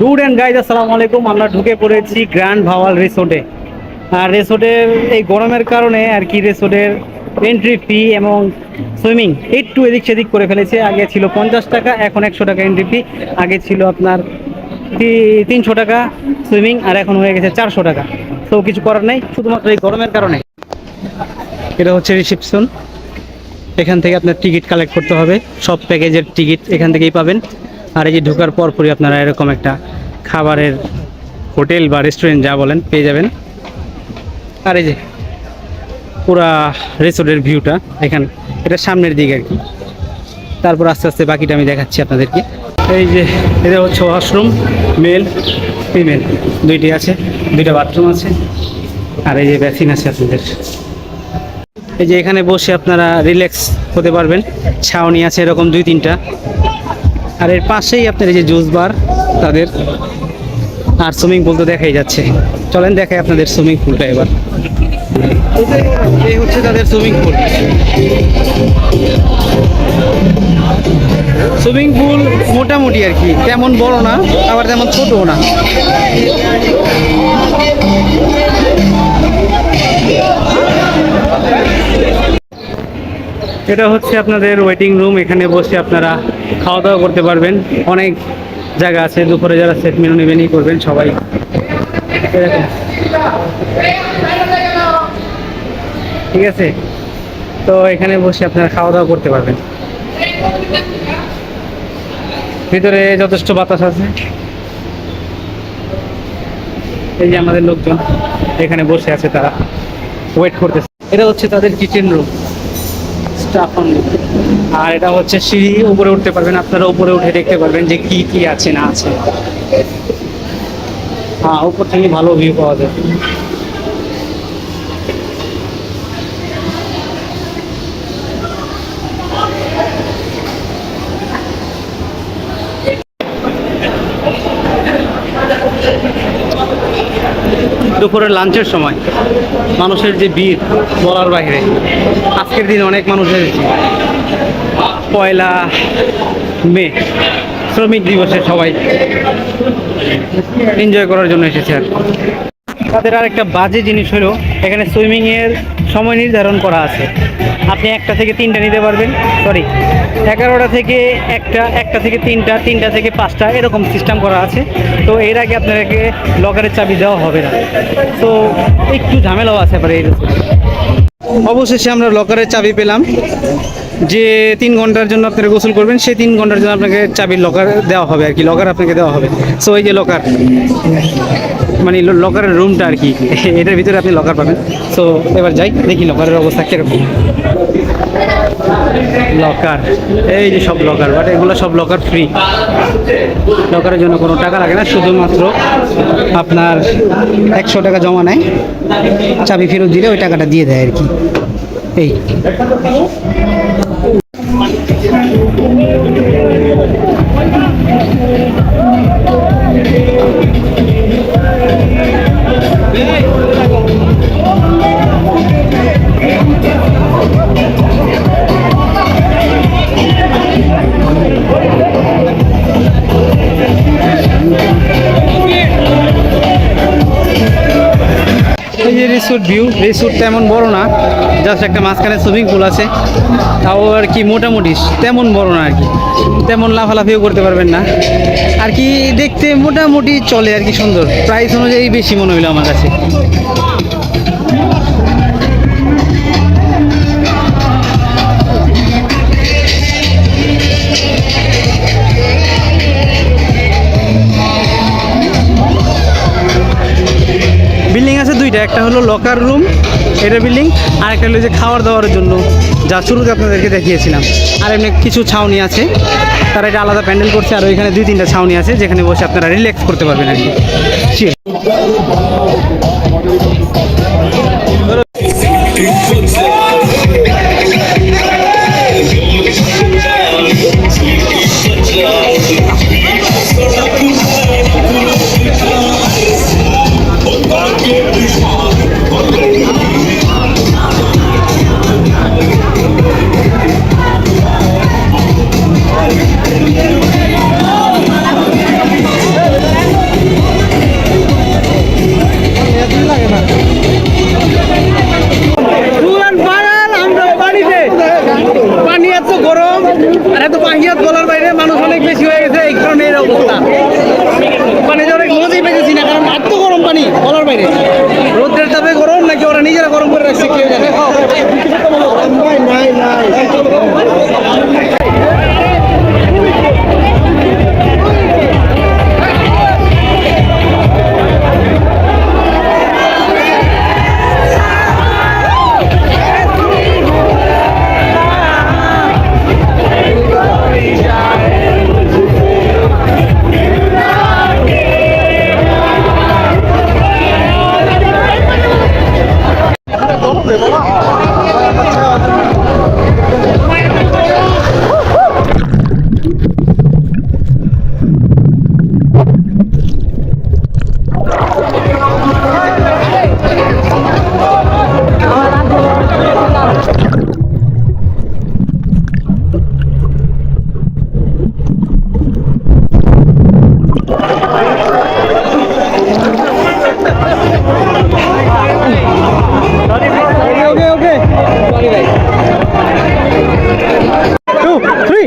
Dude and আলাইকুম আমরা ঢুকে পড়েছি গ্র্যান্ড ভাওয়াল রিসোর্টে আর রিসোর্টের এই গরমের কারণে আর কি রিসোর্টের এন্ট্রি ফি এবং সুইমিং একটু এদিক সেদিক করে ফেলেছে। আগে ছিল পঞ্চাশ টাকা, এখন একশো টাকা এন্ট্রি ফি আগে ছিল আপনার তিনশো টাকা সুইমিং আর এখন হয়ে গেছে চারশো টাকা। তো কিছু করার নেই, শুধুমাত্র এই গরমের কারণে। এটা হচ্ছে রিসেপশন এখান থেকে আপনার টিকিট কালেক্ট করতে হবে। সব প্যাকেজের টিকিট এখান থেকেই পাবেন। আর এই যে ঢোকার পরপরই আপনারা এরকম একটা খাবারের হোটেল বা রেস্টুরেন্ট যা বলেন, পেয়ে যাবেন। আর এই যে পুরা রিসোর্টের ভিউটা এখান, এটা সামনের দিকে আর কি। তারপর আস্তে আস্তে বাকিটা আমি দেখাচ্ছি আপনাদেরকে। এই যে, এটা হচ্ছে ওয়াশরুম মেল ফিমেল দুইটি আছে, দুইটা বাথরুম আছে, আর এই যে বেসিন আছে আপনাদের। এই যে এখানে বসে আপনারা রিল্যাক্স হতে পারবেন। ছাউনি আছে এরকম দুই তিনটা। আর এর পাশেই আপনার এই যে জুস বার তাদের, আর সুইমিং পুল তো দেখাই যাচ্ছে। চলেন দেখাই আপনাদের সুইমিং পুলটা এবার। এই হচ্ছে তাদের সুইমিং পুল সুইমিং পুল মোটামুটি আর কি, তেমন বড় না, আবার তেমন ছোটও না। এটা হচ্ছে আপনাদের ওয়েটিং রুম এখানে বসে আপনারা খাওয়া দাওয়া করতে পারবেন। অনেক জায়গা আছে, দুপুরে যারা সেট মেনু নেবেনই করবেন সবাই। এরকম। ঠিক আছে? তো এখানে বসে আপনারা খাওয়া দাওয়া করতে পারবেন। ভিতরে যথেষ্ট বাতাস আছে। এই যে আমাদের লোকজন, এখানে বসে আছে তারা। ওয়েট করতেছে। এটা হচ্ছে তাদের কিচেন রুম স্টাফ আর এটা হচ্ছে সিঁড়ি, উপরে উঠতে পারবেন। আপনারা উপরে উঠে দেখতে পারবেন যে কি কি আছে, না আছে। হ্যাঁ উপর থেকে ভালো ভিউ পাওয়া যায়। দুপুরের লাঞ্চের সময় মানুষের যে বীর বলার বাইরে, আজকের দিনে অনেক মানুষ এসেছে পয়লা মে, শ্রমিক দিবসে সবাই এনজয় করার জন্য এসেছে আর। তাদের আর একটা বাজে জিনিস হলো, এখানে সুইমিংয়ের সময় নির্ধারণ করা আছে। আপনি একটা থেকে তিনটা নিতে পারবেন সরি এগারোটা থেকে একটা একটা থেকে তিনটা তিনটা থেকে পাঁচটা, এরকম সিস্টেম করা আছে। তো এর আগে আপনাকে লকারের চাবি দেওয়া হবে না। তো একটু ঝামেলাও আছে এবার এই অবশেষে আমরা লকারের চাবি পেলাম, যে তিন ঘণ্টার জন্য আপনারা গোসল করবেন, সেই তিন ঘণ্টার জন্য আপনাকে চাবির লকার দেওয়া হবে আর কি লকার আপনাকে দেওয়া হবে। সো এই যে লকার মানে লকারের রুমটা আর কি। এটার ভিতরে আপনি লকার পাবেন। সো এবার যাই, দেখি লকারের অবস্থা কীরকম। লকার এই যে সব লকার বাট এগুলো সব লকার ফ্রি লকারের জন্য কোনো টাকা লাগে না, শুধুমাত্র আপনার একশো টাকা জমা নেয়। চাবি ফেরত দিলে ওই টাকাটা দিয়ে দেয় আর কি। এই। রিসোর্ট ভিউ রিসোর্ট তেমন বড় না জাস্ট একটা মাঝখানে সুইমিং পুল আছে। তাও আর কি মোটামুটি, তেমন বড় না আর কি। তেমন লাফালাফিও করতে পারবেন না। আর কি দেখতে মোটামুটি চলে আর কি সুন্দর। প্রাইস অনুযায়ী বেশি মনে হইল আমার কাছে। দুইটা একটা হলো লকার রুম এটা বিল্ডিং আর একটা হলো যে খাওয়ার দাওয়ার জন্য যা শুরুতে আপনাদেরকে দেখিয়েছিলাম। আর এমনি কিছু ছাউনি আছে, তারা এটা আলাদা প্যান্ডেল করছে, আর ওইখানে দুই তিনটা ছাউনি আছে, যেখানে বসে আপনারা রিল্যাক্স করতে পারবেন আর কি।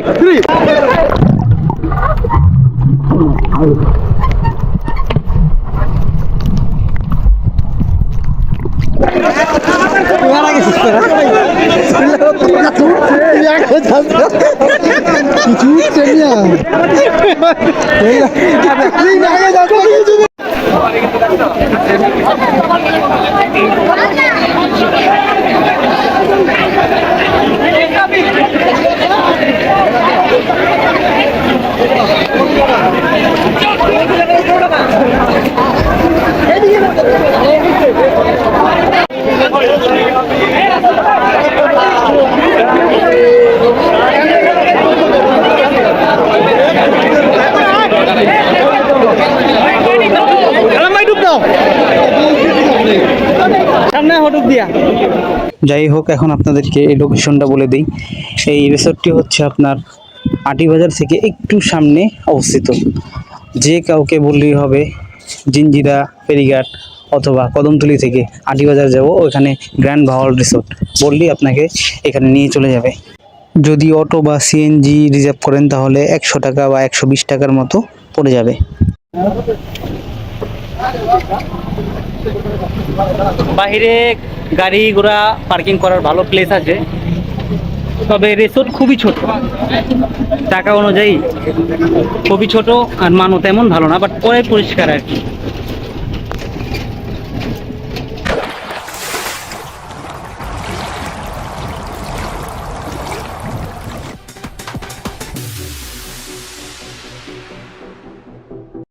থ্রি থ্রি মারা গেছিস তোরা ডুব দাও সামনে হটুক দিয়া যাই হোক, এখন আপনাদেরকে এই লোকেশনটা বলে দিই। এই রিসোর্টটি হচ্ছে আপনার আটিবাজার থেকে একটু সামনে অবস্থিত। যে কাউকে বললেই হবে জিঞ্জিরা ফেরিঘাট অথবা কদমতলি থেকে আটিবাজার যাব ওখানে গ্র্যান্ড ভাওয়াল রিসোর্ট বললেই আপনাকে এখানে নিয়ে চলে যাবে। যদি অটো বা সিএনজি রিজার্ভ করেন, তাহলে একশো টাকা বা একশো বিশ টাকার মতো পড়ে যাবে। বাইরে গাড়ি ঘোড়া পার্কিং করার ভালো প্লেস আছে। তবে রিসোর্ট খুবই ছোট। টাকা অনুযায়ী খুবই ছোট আর মানও তেমন ভালো না বাট পরে পরিষ্কার আর কি।